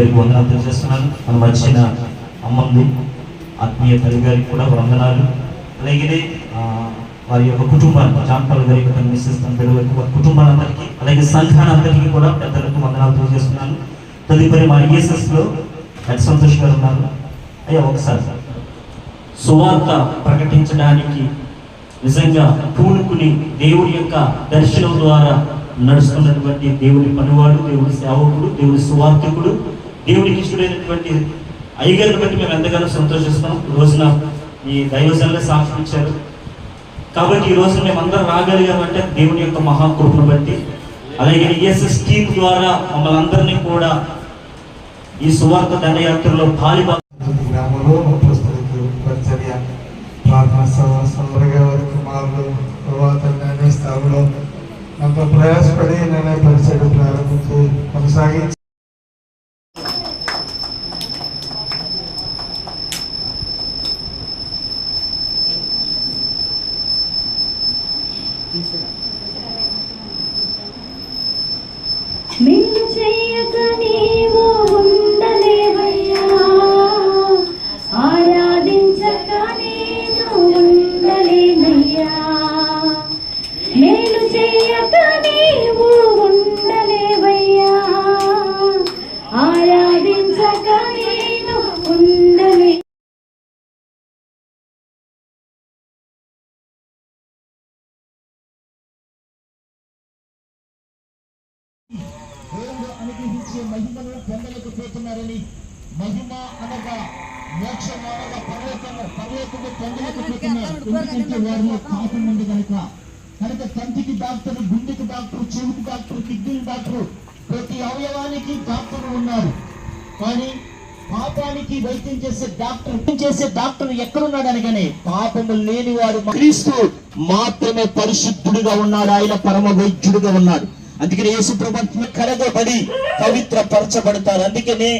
అందరికి వందనాలు తెలియజేస్తున్నాను. మనం వచ్చిన అమ్మకు ఆత్మీయ తల్లి గారికి కూడా వందనాలు. అలాగే వారి యొక్క కుటుంబానికి జాంపాల్ గారి యొక్క మిస్సెస్ పిల్లలకు వారి కుటుంబాలందరికీ అలాగే సంఘాలందరికీ కూడా పెద్దలకు వందనాలు తెలియజేస్తున్నాను. తదుపరి మా ఈఎస్ఎస్లో హెడ్ సంతోష్ ఉన్నారు. అయ్యా ఒకసారి. సార్ సువార్త ప్రకటించడానికి నిజంగా పూనుకుని దేవుడి యొక్క దర్శనం ద్వారా నడుస్తున్నటువంటి దేవుని పనివాడు దేవుడి సేవకుడు దేవుడి సువార్థకుడు దేవుడికి ఇష్టమైనటువంటి అయ్యగారిని బట్టి మేము ఎంతగానో సంతోషిస్తాం రోజున ఈ దైవజనులే సాక్షి ఇచ్చారు. కాబట్టి ఈ రోజున మేము అందరం రాగలిగామంటే దేవుని యొక్క మహాకృపను బట్టి అలాగే ఈఎస్ఎస్ టీం ద్వారా మమ్మల్ని అందరినీ కూడా ఈ సువార్త దండయాత్రలో పాలిపా గ్రామంలో సంబరగా వారి కుమారులు తర్వాత నేను స్థానంలో ఎంతో ప్రయాసపడి నేను పరిచయం ప్రారంభించి కొనసాగించి అనుగ్రహించే మహిమను పొందలేకపోతున్నారని మహిమ అనగా మోక్షం అనగా పర్వతము పర్వతము పొందలేకపోతున్నారు ఎందుకంటే వారిలో పాపం ఉంది కనుక. కనుక కంటికి డాక్టర్ గుండెకి డాక్టర్ చెవుకు డాక్టర్ కిడ్నీకి డాక్టర్ ప్రతి అవయవానికి డాక్టర్ ఉన్నారు. కానీ పాపానికి వైద్యం చేసే డాక్టర్ చేసే డాక్టర్ ఎక్కడున్నాడు అనగానే పాపము లేని వాడు క్రీస్తు మాత్రమే పరిశుద్ధుడిగా ఉన్నాడు. ఆయన పరమ వైద్యుడిగా ఉన్నాడు. అందుకనే యేసు ప్రభు పవిత్ర పరచబడతారు అందుకనే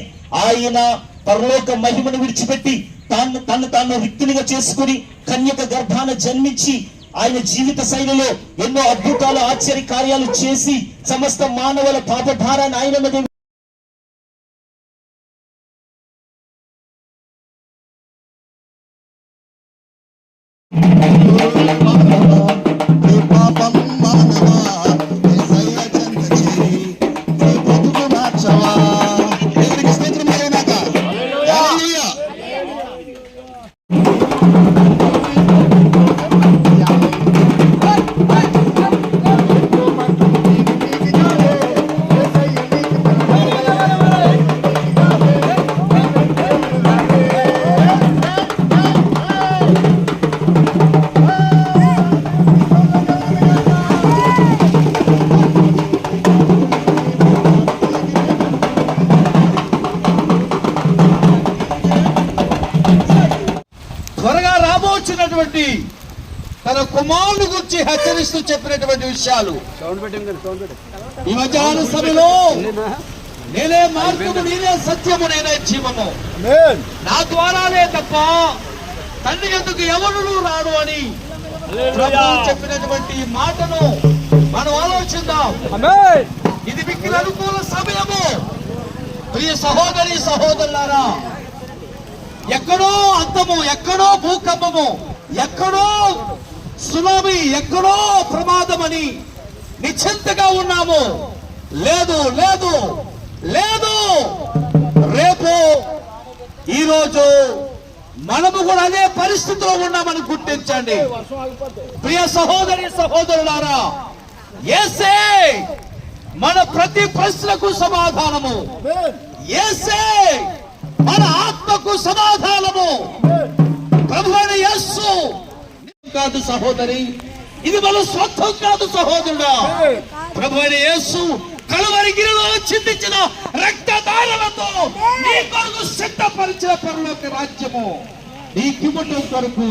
ఆయన పరలోక మహిమను విడిచిపెట్టి తాను తను తాను రిక్తునిగా చేసుకుని కన్యక గర్భాన జన్మించి ఆయన జీవిత శైలిలో ఎన్నో అద్భుతాలు ఆశ్చర్య కార్యాలు చేసి సమస్త మానవుల పాపభారాన్ని ఆయన చెప్పినటువంటి విషయాలు ఈ మధ్యాహ్న సభలో నేనే మార్గము నేనే సత్యము నేనే జీవము. నా ద్వారానే తప్ప తండ్రి ఎందుకు ఎవరు రాడు అని చెప్పినటువంటి మాటను మనం ఆలోచిద్దాం. ఇది మీకు అనుకూల సమయము. ప్రియ సహోదరి సహోదరులారా ఎక్కడో అంతము ఎక్కడో భూకంపము ఎక్కడో సునామీ ఎక్కడో ప్రమాదమని నిశ్చింతగా ఉన్నాము. లేదు లేదు లేదు. రేపు ఈరోజు మనము కూడా అదే పరిస్థితిలో ఉన్నామని గుర్తించండి. ప్రియ సహోదరి సహోదరులారా ఏసే మన ప్రతి ప్రశ్నకు సమాధానము. ఏసే మన ఆత్మకు సమాధానము. ప్రభు యేసు కాదు సహోదరి. ఇది మన స్వంతం కాదు సహోదరుడా. ప్రభు అయిన యేసు కలువరి గిరిలో చిందించిన రక్తదారులతో నీ కొరకు సిద్ధపరిచిన పరలోక రాజ్యము. నీ కిముటం కొరకు.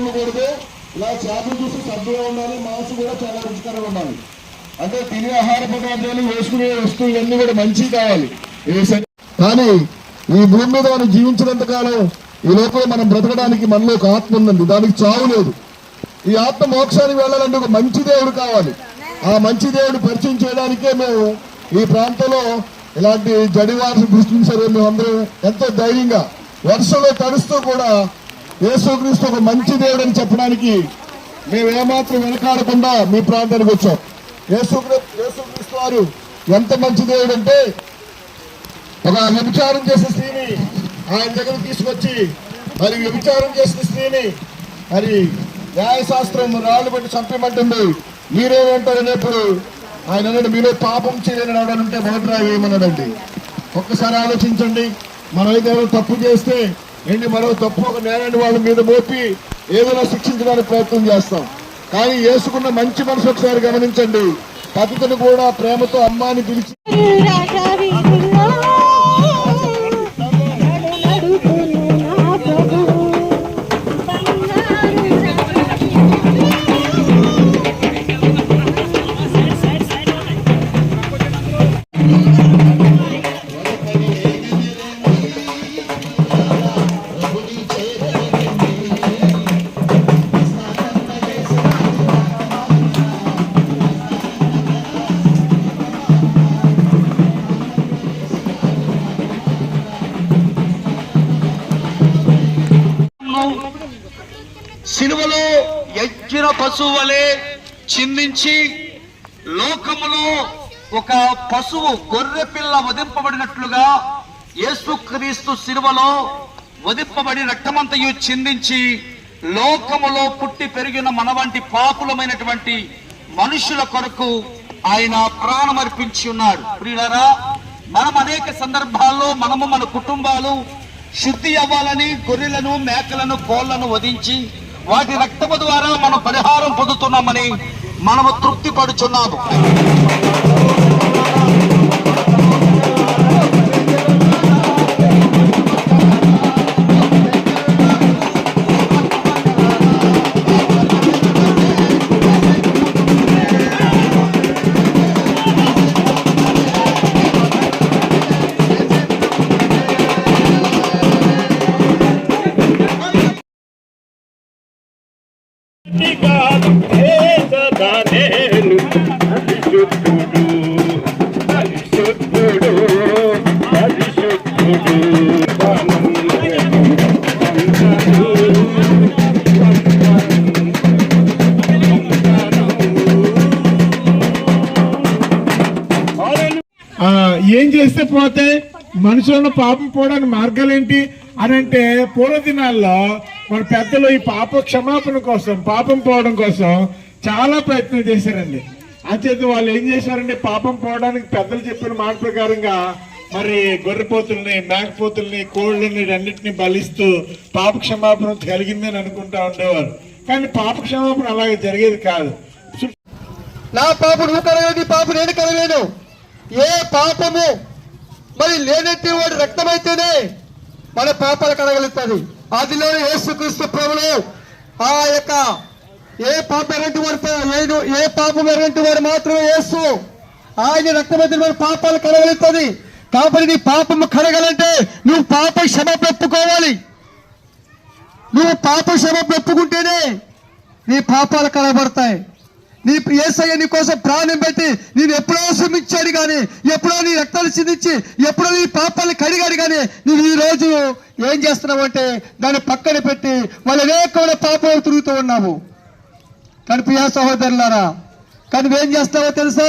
ఉండకూడదు ఇలా చేపలు చూసి సర్దుగా ఉండాలి మాంసం కూడా చాలా రుచికరంగా ఉండాలి. అంటే తినే ఆహార పదార్థాలు వేసుకునే వస్తువులు ఇవన్నీ కూడా మంచి కావాలి. కానీ ఈ భూమి మీద మనం జీవించినంత కాలం ఈ లోపల మనం బ్రతకడానికి మనలో ఒక ఆత్మ ఉందండి. దానికి చావు లేదు. ఈ ఆత్మ మోక్షానికి వెళ్ళాలంటే ఒక మంచి దేవుడు కావాలి. ఆ మంచి దేవుడు పరిచయం చేయడానికే మేము ఈ ప్రాంతంలో ఇలాంటి జడివారు సృష్టించారు మేమందరం ఎంతో ధైర్యంగా వర్షంలో తడుస్తూ కూడా యేసుక్రీస్తు ఒక మంచి దేవుడు అని చెప్పడానికి మేము ఏమాత్రం వెనకాడకుండా మీ ప్రాంతానికి వచ్చాం. యేసుక్రీస్తు వారు ఎంత మంచి దేవుడు అంటే ఒక వ్యభిచారం చేసిన స్త్రీని ఆయన దగ్గర తీసుకొచ్చి మరి వ్యభిచారం చేసిన స్త్రీని మరి న్యాయశాస్త్రం రాళ్ళు పెట్టి చంపమంటుంది మీరేమంటారు అనేప్పుడు ఆయన అన్నాడు మీరే పాపం చేయలేని ఉంటే మొదటి రాయి ఒక్కసారి ఆలోచించండి. మనం ఏదైనా తప్పు చేస్తే ఏంటి మరో తప్పు ఒక నేరాన్ని వాళ్ళ మీద మోపి ఏదైనా శిక్షించడానికి ప్రయత్నం చేస్తాం. కానీ వేసుకున్న మంచి మనసు ఒకసారి గమనించండి. పతితను కూడా ప్రేమతో అమ్మాని పిలిచి పశువు వలె చిందించి లోకములో ఒక పశువు గొర్రె పిల్ల వధింపబడినట్లుగా యేసుక్రీస్తు శిలువలో వధింపబడి రక్తమంతయు చిందించి లోకములో పుట్టి పెరిగిన మన వంటి పాపులమైనటువంటి మనుషుల కొరకు ఆయన ప్రాణం అర్పించి ఉన్నాడు. ప్రియులరా మనం అనేక సందర్భాల్లో మనము మన కుటుంబాలు శుద్ధి అవ్వాలని గొర్రెలను మేకలను కోళ్ళను వధించి వాటి రక్తము ద్వారా మనం పరిహారం పొందుతున్నామని మనము తృప్తి పడుచున్నాము ఆ, ఏం చేస్తే పోతే? మనుషులను పాపం పోవడానికి మార్గాలు ఏంటి? అని అంటే పూర్వ దినాల్లో మన పెద్దలు ఈ పాప క్షమాపణ కోసం పాపం పోవడం కోసం చాలా ప్రయత్నం చేశారండి. అంచేత వాళ్ళు ఏం చేశారంటే పాపం పోవడానికి పెద్దలు చెప్పిన మాట ప్రకారంగా మరి గొర్రెపోతుల్ని మేకపోతుల్ని కోళ్ళని అన్నింటినీ బలిస్తూ పాప క్షమాపణ కలిగిందని అనుకుంటా ఉండేవారు. కానీ పాప క్షమాపణ అలాగే జరిగేది కాదు. నా పాప నువ్వు కలగలేదు పాప నేను కలగలేను. ఏ పాపము మరి లేనట్టి వాడి రక్తమైతేనే మన పాపాలు కలగలుగుతుంది ఆదిలోని యేసుక్రీస్తు ప్రభులు ఆ యొక్క ఏ పాప ఎరంటి వాడు ఏ- ఏ పాపం ఎరంటి వాడు మాత్రమే వేస్తూ ఆయన రక్తమైతే మన పాపాలు కడగలుగుతుంది కాబట్టి నీ పాపము కడగాలంటే నువ్వు పాప క్షమ పెప్పుకోవాలి నువ్వు పాప క్షమ పెప్పుకుంటేనే నీ పాపాలు కనబడతాయి నీ ఏసయ్య నీ కోసం ప్రాణం పెట్టి నేను ఎప్పుడో శ్రమించాడు కానీ ఎప్పుడో నీ రక్తాలు చిందించి ఎప్పుడో నీ పాపాలు కడిగాడు కానీ నువ్వు ఈ రోజు ఏం చేస్తున్నావు అంటే దాన్ని పక్కన పెట్టి వాళ్ళు అనేకమైన పాపాలు తిరుగుతూ ఉన్నావు. కానీ ప్రియా సహోదరులారా కానీ ఏం చేస్తావో తెలుసా?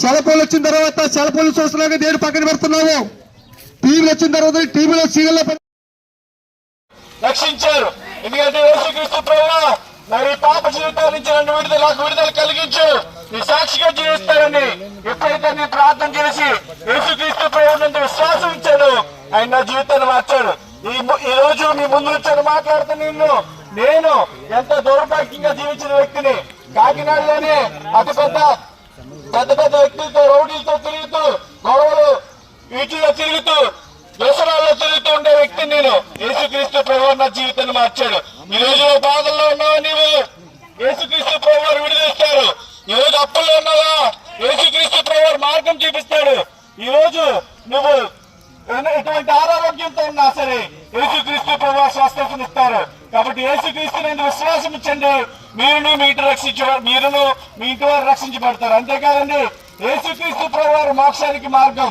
సెలపోలు వచ్చిన తర్వాత సెలపోలు చూస్తున్నాక నేను పక్కన పెడుతున్నావు. టీవీలు వచ్చిన తర్వాత టీవీలో సీరియల్లో రక్షించారు. ఎందుకంటే యేసుక్రీస్తు ప్రభు మరి పాప జీవితాల నుంచి నన్ను విడుదల నాకు విడుదల కలిగించు నీ సాక్షిగా జీవిస్తానని ఎప్పుడైతే నీ ప్రార్థన చేసి యేసుక్రీస్తు ప్రభు నుండి విశ్వాసం ఇచ్చాడు ఆయన నా జీవితాన్ని మార్చాడు. ఈ ఈ రోజు మీ ముందు వచ్చాను మాట్లాడుతూ నిన్ను నేను ఎంత దౌర్భాగ్యంగా జీవించిన వ్యక్తిని కాకినాడలోనే అతి పెద్ద పెద్ద పెద్ద వ్యక్తులతో రౌడీలతో తిరుగుతూ గొడవలు వీటిలో తిరుగుతూ దసరాల్లో తిరుగుతూ ఉండే వ్యక్తి నేను యేసుక్రీస్తు ప్రభు నా జీవితాన్ని మార్చాడు. ఈ రోజు బాధల్లో ఉన్నావు నీవు? యేసుక్రీస్తు ప్రభు విడుదలస్తారు ఈ రోజు అప్పుల్లో ఉన్నావా? యేసుక్రీస్తు ప్రభు మార్గం చూపిస్తాడు. ఈ రోజు నువ్వు ఎటువంటి ఆరోగ్యంతో ఉన్నా సరే యేసుక్రీస్తు ప్రభు స్వస్థతనిస్తారు కాబట్టి యేసుక్రీస్తు నేను విశ్వాసం ఇచ్చండి? మీరును మీ ఇంటి రక్షించ మీరును మీ ఇంటి వారు రక్షించబడతారు. అంతేకాదండి యేసుక్రీస్తు ప్రభు వారు మోక్షానికి మార్గం.